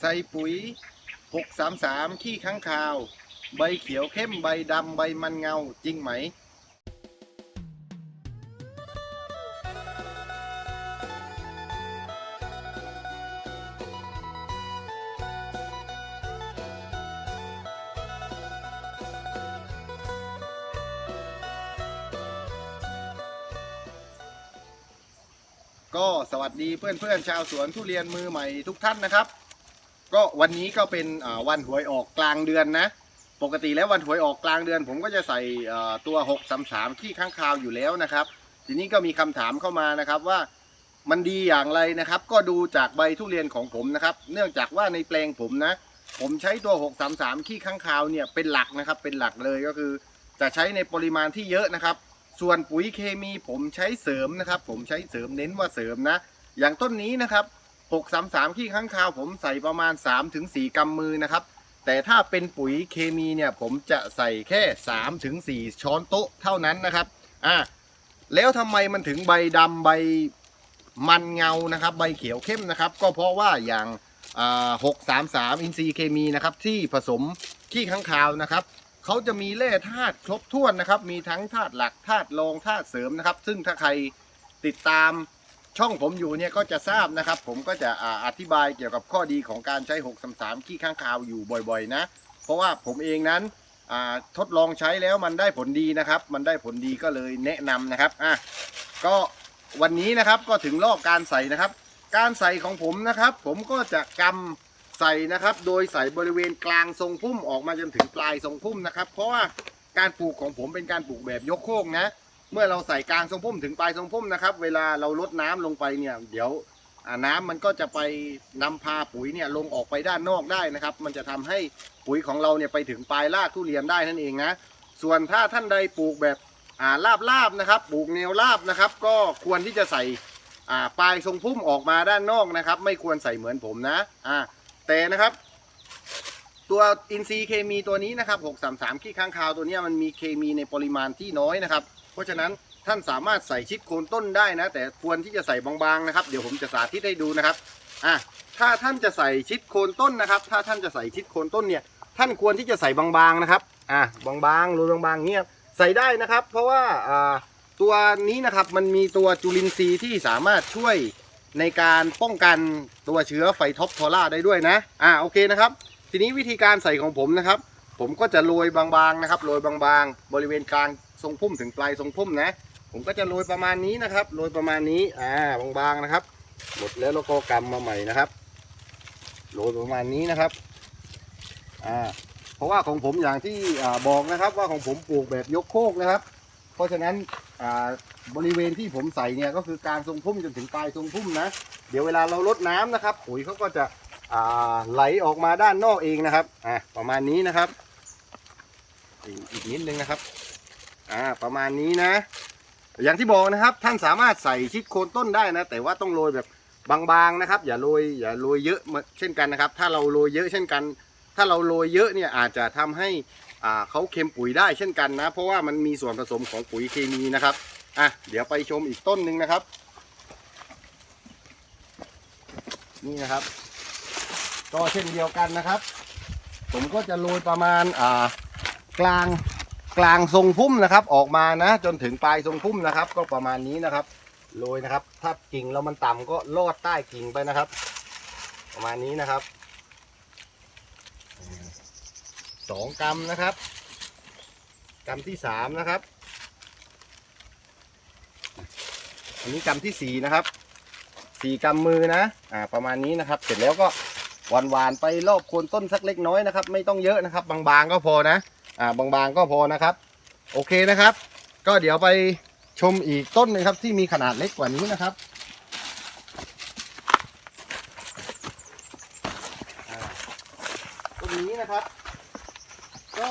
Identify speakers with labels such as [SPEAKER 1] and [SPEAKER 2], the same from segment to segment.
[SPEAKER 1] ใส่ปุ๋ย 633 ขี้ค้างคาว ใบเขียวเข้มใบดำใบมันเงาจริงไหมก็สวัสดีเพื่อนๆชาวสวนทุเรียนมือใหม่ทุกท่านนะครับ ก็วันนี้ก็เป็นวันหวยออกกลางเดือนนะ ปกติแล้ววันหวยออกกลางเดือน ผมก็จะใส่ตัว633ขี้ข้างคาวอยู่แล้วนะครับ ทีนี้ก็มีคำถามเข้ามานะครับว่ามันดีอย่างไรนะครับ ก็ดูจากใบทุเรียนของผมนะครับ เนื่องจากว่าในแปลงผมนะ ผมใช้ตัว 633ขี้ข้างคาวเนี่ยเป็นหลักนะครับเป็นหลักเลยก็คือ จะใช้ในปริมาณที่เยอะนะครับ ส่วนปุ๋ยเคมีผมใช้เสริมนะครับ ผมใช้เสริมเน้นว่าเสริมนะ อย่างต้นนี้นะครับ 633 ขี้ข้างคาวผมใส่ประมาณ 3-4 กำมือนะครับ แต่ถ้าเป็นปุ๋ยเคมีเนี่ยผมจะใส่แค่ 3-4 ช้อนโต๊ะเท่านั้นนะครับอ่าแล้วทำไมมันถึงใบดำใบมันเงานะครับ ใบเขียวเข้มนะครับ ก็เพราะว่าอย่างอ่า633อินทรีย์เคมีนะครับที่ผสมขี้ข้างคาวนะครับเขาจะมีแร่ธาตุครบถ้วนนะครับ มีทั้งธาตุหลักธาตุรองธาตุเสริมนะครับ ซึ่งถ้าใครติดตาม ช่องผมอยู่เนี่ยก็จะทราบนะครับ ผมก็จะออธิบายเกี่ยวกับข้อดีของการใช้633ขี้ข้างคาวอยู่บ่อยๆนะ เพราะว่าผมเองนั้นทดลองใช้แล้วมันได้ผลดีนะครับ มันได้ผลดีก็เลยแนะนำนะครับอะก็วันนี้นะครับก็ถึงรอบการใส่นะครับ การใส่ของผมนะครับ ผมก็จะกำใส่นะครับ โดยใส่บริเวณกลางทรงพุ่มออกมาจนถึงปลายทรงพุ่มนะครับ เพราะว่าการปลูกของผมเป็นการปลูกแบบยกโค้งนะ เมื่อเราใส่กลางทรงพุ่มถึงปลายทรงพุ่มนะครับ เวลาเราลดน้ำลงไปเนี่ย เดี๋ยวน้ำมันก็จะไปนำพาปุ๋ยเนี่ยลงออกไปด้านนอกได้นะครับ มันจะทำให้ปุ๋ยของเราเนี่ยไปถึงปลายรากทุเรียนได้นั่นเองนะส่วนถ้าท่านใดปลูกแบบอ่าลาบลาบนะครับ ปลูกแนวลาบนะครับ ก็ควรที่จะใส่อ่าปลายทรงพุ่มออกมาด้านนอกนะครับ ไม่ควรใส่เหมือนผมนะอ่าแต่นะครับ ตัวอินทรีย์เคมีตัวนี้นะครับ 633 ขี้ข้างคาวตัวนี้มันมีเคมีในปริมาณที่น้อยนะครับ เพราะฉะนั้นท่านสามารถใส่ชิดโคนต้นได้นะ แต่ควรที่จะใส่บางๆนะครับ เดี๋ยวผมจะสาธิตให้ดูนะครับอะถ้าท่านจะใส่ชิดโคนต้นนะครับ ถ้าท่านจะใส่ชิดโคนต้นเนี่ย ท่านควรที่จะใส่บางๆนะครับอะบางๆโรยบางๆเงี้ยใส่ได้นะครับ เพราะว่าอ่าตัวนี้นะครับมันมีตัวจุลินทรีย์ที่สามารถช่วยในการป้องกันตัวเชื้อไฟท็อปทอร่าได้ด้วยนะอ่าโอเคนะครับ ทีนี้วิธีการใส่ของผมนะครับ ผมก็จะโรยบางๆนะครับโรยบางๆ บริเวณกลางทรงพุ่มถึงปลายทรงพุ่มนะ ผมก็จะโรยประมาณนี้นะครับโรยประมาณนี้อ่าบางๆนะครับ หมดแล้วเราก็กำมาใหม่นะครับโรยประมาณนี้นะครับอ่าเพราะว่าของผมอย่างที่บอกนะครับว่าของผมปลูกแบบยกโคกนะครับ เพราะฉะนั้นบริเวณที่ผมใส่เนี่ยก็คือกางทรงพุ่มจนถึงปลายทรงพุ่มนะ เดี๋ยวเวลาเราลดน้ำนะครับปุ๋ยเขาก็จะ ไหลออกมาด้านนอกเองนะครับอ่าประมาณนี้นะครับ อีกนิดนึงนะครับอ่าประมาณนี้นะ อย่างที่บอกนะครับท่านสามารถใส่ชิดโคนต้นได้นะ แต่ว่าต้องโรยแบบบางๆนะครับ อย่าโรยอย่าโรยเยอะเหมือนเช่นกันนะครับ ถ้าเราโรยเยอะเช่นกัน ถ้าเราโรยเยอะเนี่ยอาจจะทำให้อ่าเขาเค็มปุ๋ยได้เช่นกันนะ เพราะว่ามันมีส่วนผสมของปุ๋ยเคมีนะครับอะเดี๋ยวไปชมอีกต้นหนึ่งนะครับ นี่นะครับ ก็เช่นเดียวกันนะครับ ผมก็จะโรยประมาณอ่ากลางกลางทรงพุ่มนะครับ ออกมานะ จนถึงปลายทรงพุ่มนะครับ ก็ประมาณนี้นะครับโรยนะครับ ถ้ากิ่งเรามันต่ำก็ลอดใต้กิ่งไปนะครับ ประมาณนี้นะครับสองกรัมนะครับกรัมที่สามนะครับ อันนี้กำที่สี่นะครับสี่กำมือนะอ่าประมาณนี้นะครับ เสร็จแล้วก็ หวานๆไปรอบโคนต้นสักเล็กน้อยนะครับ ไม่ต้องเยอะนะครับ บางๆก็พอนะอ่าบางๆก็พอนะครับ โอเคนะครับ ก็เดี๋ยวไปชมอีกต้นนึงครับ ที่มีขนาดเล็กกว่านี้นะครับต้นนี้นะครับ ก็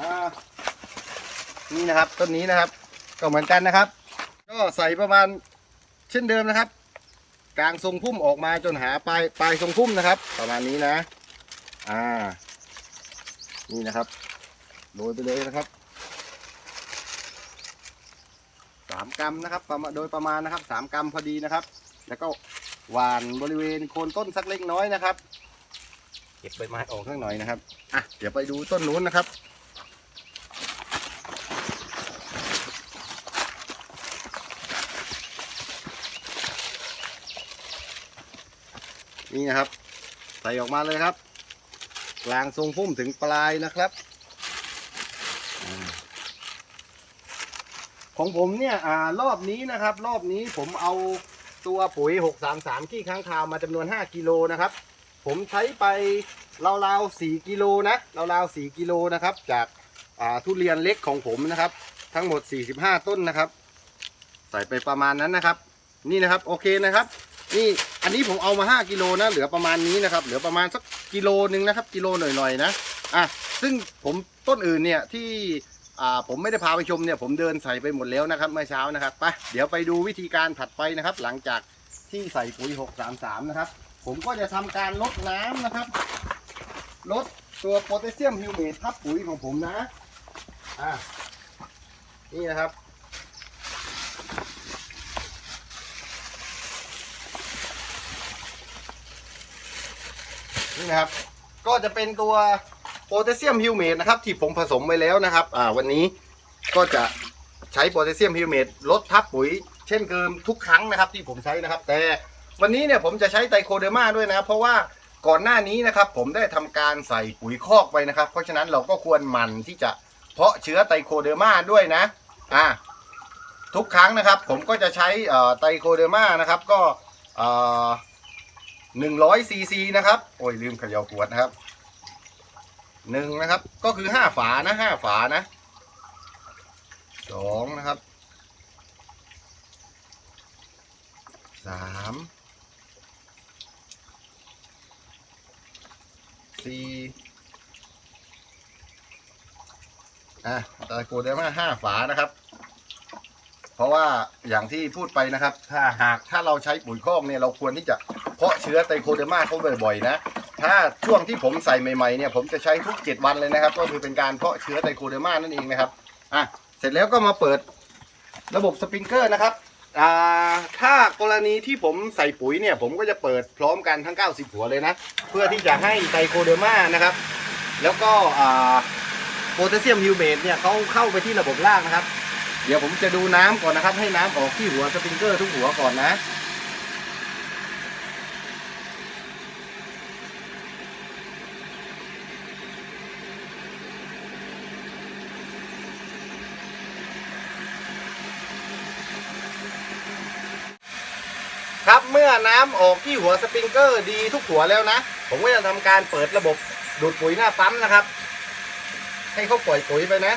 [SPEAKER 1] อ่านี่นะครับต้นนี้นะครับ ก็เหมือนกันนะครับ ก็ใส่ประมาณเช่นเดิมนะครับ กลางทรงพุ่มออกมาจนหาปลายปลายทรงพุ่มนะครับ ประมาณนี้นะ อ่า นี่นะครับโรยไปเลยนะครับสามกรัมนะครับประมาณโดยประมาณนะครับสามกรัมพอดีนะครับ แล้วก็หวานบริเวณโคนต้นสักเล็กน้อยนะครับ เก็บใบไม้ออกข้างหน่อยนะครับ อะ เดี๋ยวไปดูต้นนู้นนะครับ นี่นะครับ ใส่ออกมาเลยครับกลางทรงพุ่มถึงปลายนะครับอของผมเนี่ยอ่ารอบนี้นะครับ รอบนี้ผมเอาตัวปุ๋ย 633 ขี้ค้างคาวมาจำนวน 5 กิโลนะครับ ผมใช้ไปราวๆ4กิโลนะราวๆ4กิโลนะครับ จากอ่าทุเรียนเล็กของผมนะครับ ทั้งหมด 45 ต้นนะครับ ใส่ไปประมาณนั้นนะครับ นี่นะครับโอเคนะครับ นี่ อันนี้ผมเอามา 5กิโลนะ เหลือประมาณนี้นะครับ เหลือประมาณสักกิโลหนึ่งนะครับ กิโลหน่อยๆนะ อะ ซึ่งผมต้นอื่นเนี่ยที่อ่าผมไม่ได้พาไปชมเนี่ย ผมเดินใส่ไปหมดแล้วนะครับเมื่อเช้านะครับ ไป เดี๋ยวไปดูวิธีการถัดไปนะครับ หลังจากที่ใส่ปุ๋ย 633 นะครับ ผมก็จะทำการลดน้ำนะครับ ลดตัวโพแทสเซียมฮิวเมททับปุ๋ยของผมนะ อะนี่นะครับ นี่นะครับ ก็จะเป็นตัวโพแทสเซียมฮิวเมทนะครับ ที่ผมผสมไว้แล้วนะครับ อ่าวันนี้ก็จะใช้โพแทสเซียมฮิวเมทลดทับปุ๋ย เช่นเดิมทุกครั้งนะครับ ที่ผมใช้นะครับ แต่วันนี้เนี่ยผมจะใช้ไตรโคเดอร์มาด้วยนะครับ เพราะว่าก่อนหน้านี้นะครับ ผมได้ทำการใส่ปุ๋ยคอกไปนะครับ เพราะฉะนั้นเราก็ควรหมั่นที่จะเพาะเชื้อไตรโคเดอร์มาด้วยนะอ่าทุกครั้งนะครับ ผมก็จะใช้ไตรโคเดอร์มานะครับ ก็ เอ่อหนึ่งร้อยซีซีนะครับ โอ้ยลืมเขย่าขวดนะครับหนึ่งนะครับ ก็คือห้าฝานะห้าฝานะสองนะครับสามสี่อะตะโกนได้มาห้าฝานะครับ เพราะว่าอย่างที่พูดไปนะครับ ถ้าหากถ้าเราใช้ปุ๋ยคอกเนี่ยเราควรที่จะ เพาะเชื้อไตรโคเดอร์มาเขาบ่อยๆนะ ถ้าช่วงที่ผมใส่ใหม่ๆเนี่ยผมจะใช้ทุก 7 วันเลยนะครับ ก็คือเป็นการเพาะเชื้อไตรโคเดอร์มานั่นเองนะครับอะเสร็จแล้วก็มาเปิดระบบสปริงเกอร์นะครับอ่าถ้ากรณีที่ผมใส่ปุ๋ยเนี่ยผมก็จะเปิดพร้อมกันทั้ง 90 หัวเลยนะ เพื่อที่จะให้ไตรโคเดอร์มานะครับ แล้วก็อ่าโพแทสเซียมฮิวเมทเนี่ยเขาเข้าไปที่ระบบล่างนะครับ เดี๋ยวผมจะดูน้ำก่อนนะครับ ให้น้ำออกที่หัวสปริงเกอร์ทุกหัวก่อนนะ ครับเมื่อน้ำออกที่หัวสปริงเกอร์ดีทุกหัวแล้วนะ ผมก็จะทำการเปิดระบบดูดปุ๋ยหน้าปั๊มนะครับ ให้เขาปล่อยปุ๋ยไปนะ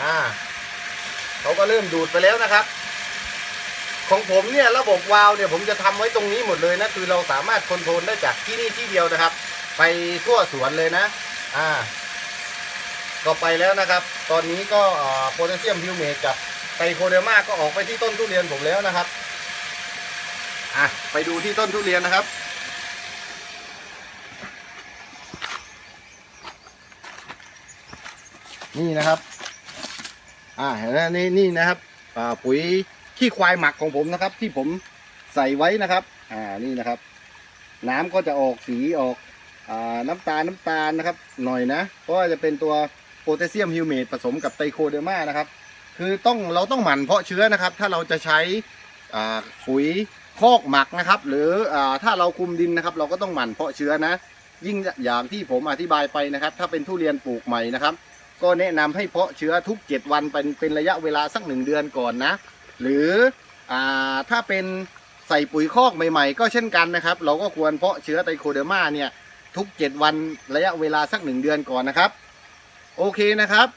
[SPEAKER 1] อ่าเขาก็เริ่มดูดไปแล้วนะครับ ของผมเนี่ยระบบวาล์วเนี่ยผมจะทำไว้ตรงนี้หมดเลยนะคือเราสามารถคอนโทรลได้จากที่นี่ที่เดียวนะครับ ไปทั่วสวนเลยนะ อ่า ก็ไปแล้วนะครับ ตอนนี้ก็โพแทสเซียมฮิวเมทกับไตรโคเดอร์มาก็ออกไปที่ต้นทุเรียนผมแล้วนะครับ อะไปดูที่ต้นทุเรียนนะครับ นี่นะครับ อ่าเห็นไหมนี่นี่นะครับอ่าปุ๋ยขี้ควายหมักของผมนะครับ ที่ผมใส่ไว้นะครับ อ่านี่นะครับ น้ำก็จะออกสีออกอ่าน้ำตาลน้ำตาลนะครับ หน่อยนะเพราะว่าจะเป็นตัวโพแทสเซียมฮิวเมทผสมกับไตรโคเดอร์มานะครับ คือต้องเราต้องหมั่นเพาะเชื้อนะครับ ถ้าเราจะใช้ปุ๋ย คอกหมักนะครับ หรืออถ้าเราคุมดินนะครับ เราก็ต้องหมั่นเพาะเชื้อนะ ยิ่งอย่างที่ผมอธิบายไปนะครับ ถ้าเป็นทุเรียนปลูกใหม่นะครับ ก็แนะนำให้เพาะเชื้อทุก 7 วันเป็นเป็นระยะเวลาสักหนึ่งเดือนก่อนนะ หรืออถ้าเป็นใส่ปุ๋ยคอกใหม่ๆ ก็เช่นกันนะครับ เราก็ควรเพาะเชื้อไตรโคเดอร์มาเนี่ยทุก 7 วันระยะเวลาสักหนึ่งเดือนก่อนนะครับ โอเคนะครับ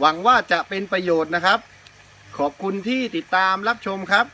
[SPEAKER 1] หวังว่าจะเป็นประโยชน์นะครับ ขอบคุณที่ติดตามรับชมครับ